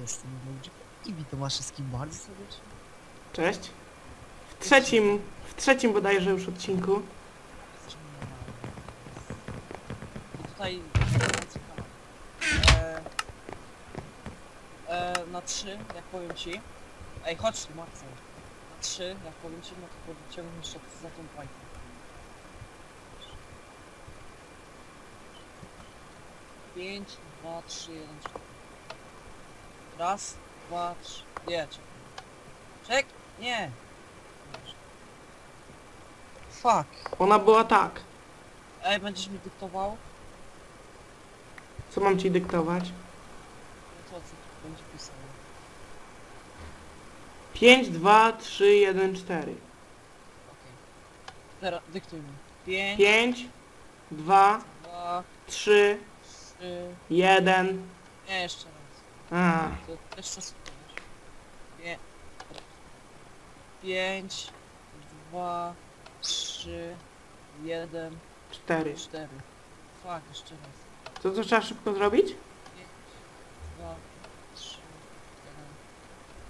jestem ludzie. I witam was wszystkich bardzo serdecznie. Cześć. W trzecim, w trzecim bodajże już odcinku. I tutaj. E, e, na trzy, jak powiem ci. Ej, chodź tu, Marcel. Na trzy, jak powiem ci, no to podciągniesz za za tą fajkę. Pięć, dwa, trzy, jeden, cztery. Raz, dwa, trzy. Nie, czekaj. Czek? Nie. Fuck. Ona była tak. Ej, będziesz mi dyktował? Co mam ci dyktować? No to co tu będzie pisało? 5, 2, 3, 1, 4. Okej. Teraz dyktuj mi. 5, 5, 2, 2, 3, 3, 1. nie, jeszcze raz. A, To jeszcze spróbuj. 5, 2, 3, 1, 4. 4. Fuck, jeszcze raz. To co trzeba szybko zrobić? 5, 2, 3, 1,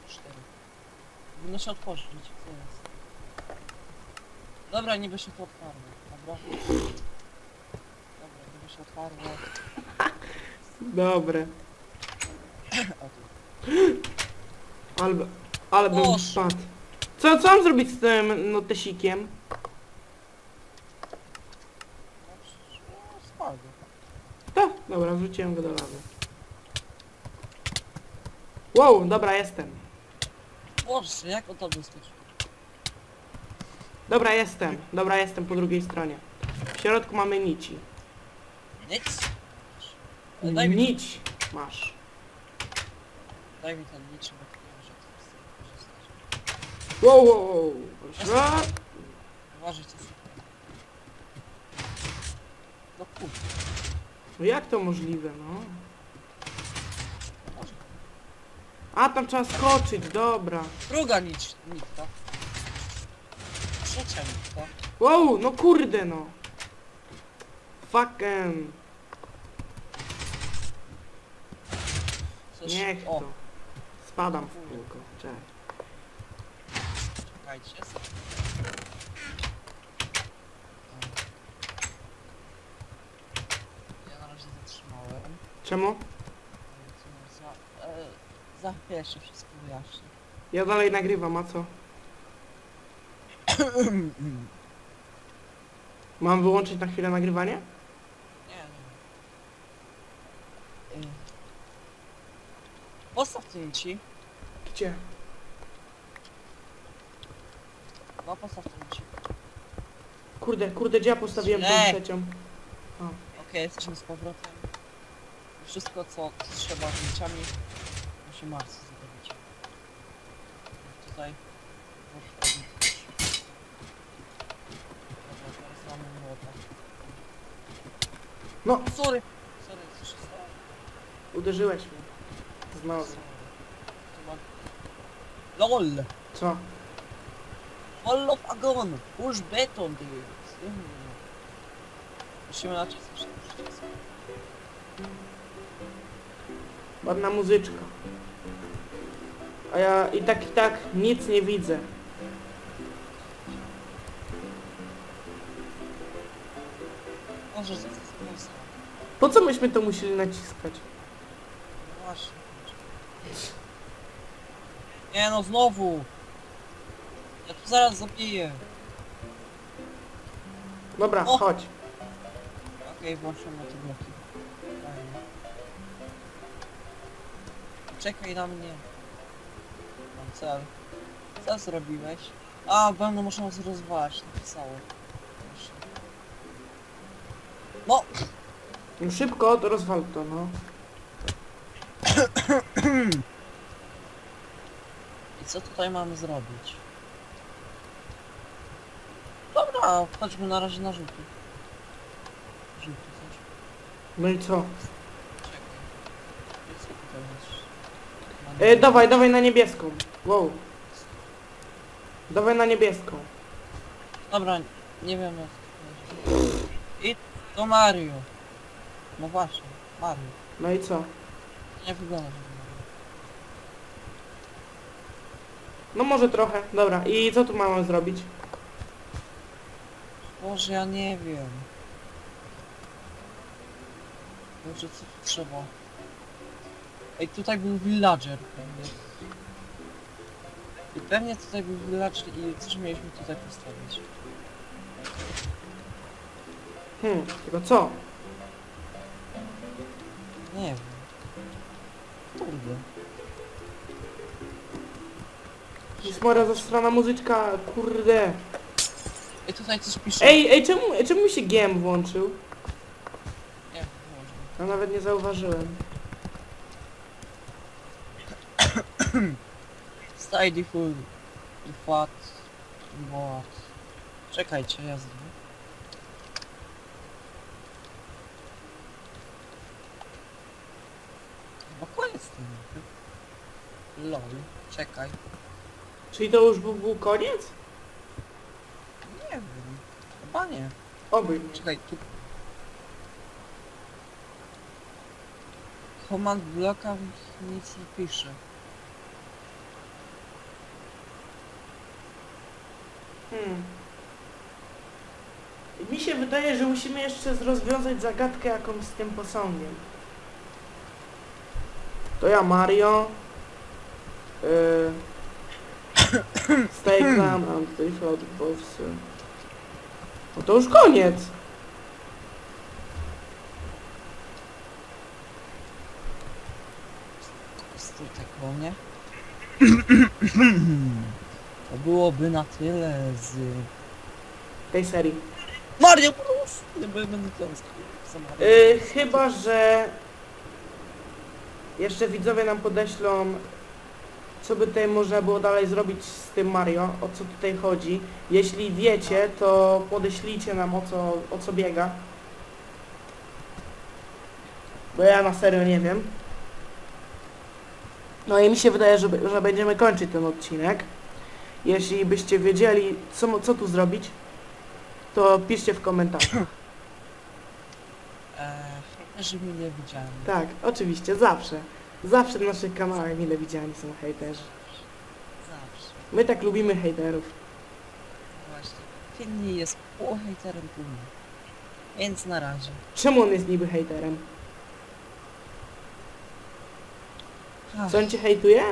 4. Powinno się otworzyć, co jest? Dobra, niby się to otwarło, dobra? Dobra, niby się otwarło. Dobre. O tu. Ale, bym Boże. spadł. Co, co mam zrobić z tym notesikiem? No, przecież, no, spadło. To, dobra, wrzuciłem go do lawy. Wow, dobra, jestem. Boże, jak on tam wyskoczył? Dobra, jestem. Dobra, jestem po drugiej stronie. W środku mamy nici. Nic? Ale Daj mi, Nić masz. Daj mi ten liczy, bo nie wiem, że to jest korzystać. Wow, wow, wow. Ra- Uważaj, co się No kurde. No jak to możliwe, no? Może. A, tam trzeba skoczyć, dobra. Druga nic, nitka. Trzecia nitka. Wow, no kurde, no. Fucking. Coś... Niech O, to. Spadam w kółko. Cześć. czekajcie. Ja na razie zatrzymałem. Czemu? Za, e, za chwilę jeszcze wszystko wyjaśnię. Ja dalej nagrywam, a co? Mam wyłączyć na chwilę nagrywanie? Nie, nie. Y. Postaw zdjęci. Gdzie? No postaw zdjęci. Kurde, kurde, gdzie ja postawiłem tą Źle. trzecią? Okej, jesteśmy z powrotem. Wszystko co trzeba zdjęciami musi Marcy zrobić. Tutaj. Dobra, teraz mamy młota. No, Sorry! Sorry, co się stało? uderzyłeś mnie. Znowu. LOL! Co? Hall of Agon! Push beton, ty! Mm. Musimy na czas jeszcze. Ładna muzyczka. A ja i tak, i tak nic nie widzę. Może sponsor. Po co myśmy to musieli naciskać? No Właśnie. Nie no, znowu! Ja tu zaraz zabiję. Dobra, O! chodź. Okej, włączam na te bloki. Fajnie. Czekaj na mnie. Mam cel. Co zrobiłeś? A, będę muszę nas rozwalać, napisało. Proszę. No! No szybko, to rozwal to, no. Co tutaj mamy zrobić? Dobra, chodźmy na razie na żółty. Żółty coś. No i co? Czekaj. Co tutaj? E, dawaj, dawaj na niebieską. Wow. Dawaj na niebieską. Dobra, nie wiem jak to. I to Mario. No właśnie, Mario. No i co? Nie wygląda jak Mario. No może trochę, dobra. I co tu mamy zrobić? Boże, ja nie wiem. Boże, co tu trzeba? Ej, tutaj był villager pewnie. I pewnie tutaj był villager i coś mieliśmy tutaj postawić. Hmm, tylko co? Nie wiem. Kurde. Jest mora zastrana muzyczka, kurde. Ej, tutaj coś pisze. Ej, ej, czemu, ej, czemu mi się GM włączył? Nie, może. Ja nawet nie zauważyłem. Stay default. Default. What? Czekajcie, ja zrobię. Chyba koniec tym. Lol. Czekaj. Czyli to już był, był koniec? Nie wiem. Chyba nie. Oby. Czekaj, tu... Command blocka nic nie pisze. Hmm. Mi się wydaje, że musimy jeszcze rozwiązać zagadkę jakąś z tym posągiem. To ja Mario. Yy, Exam and the float both. No to już koniec. Stój tak koło mnie. To byłoby na tyle z... Tej serii. Mario Bros! Nie będę. Za Yy, chyba, że jeszcze widzowie nam podeślą, co by tutaj można było dalej zrobić z tym Mario, o co tutaj chodzi. Jeśli wiecie, to podeślijcie nam o co, o co biega. Bo ja na serio nie wiem. No i mi się wydaje, że, że będziemy kończyć ten odcinek. Jeśli byście wiedzieli, co, co tu zrobić, to piszcie w komentarzach. Eee, że mile widziałem. Tak, oczywiście, zawsze. Zawsze na naszych kanałach mile widziani są hejterzy. Zawsze. My tak lubimy hejterów. Właśnie. Finley jest pół hejterem pół mnie. Więc na razie. Czemu on jest niby hejterem? Ach, Co on cię hejtuje?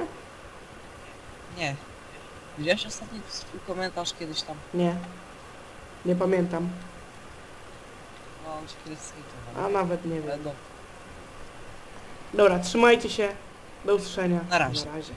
nie. Widziałeś ostatni swój komentarz kiedyś tam? Nie. Nie pamiętam. No, on cię kiedyś skejtował. A nawet nie Ale wiem. dobra. Dobra, trzymajcie się. Do usłyszenia. Na razie. Na razie.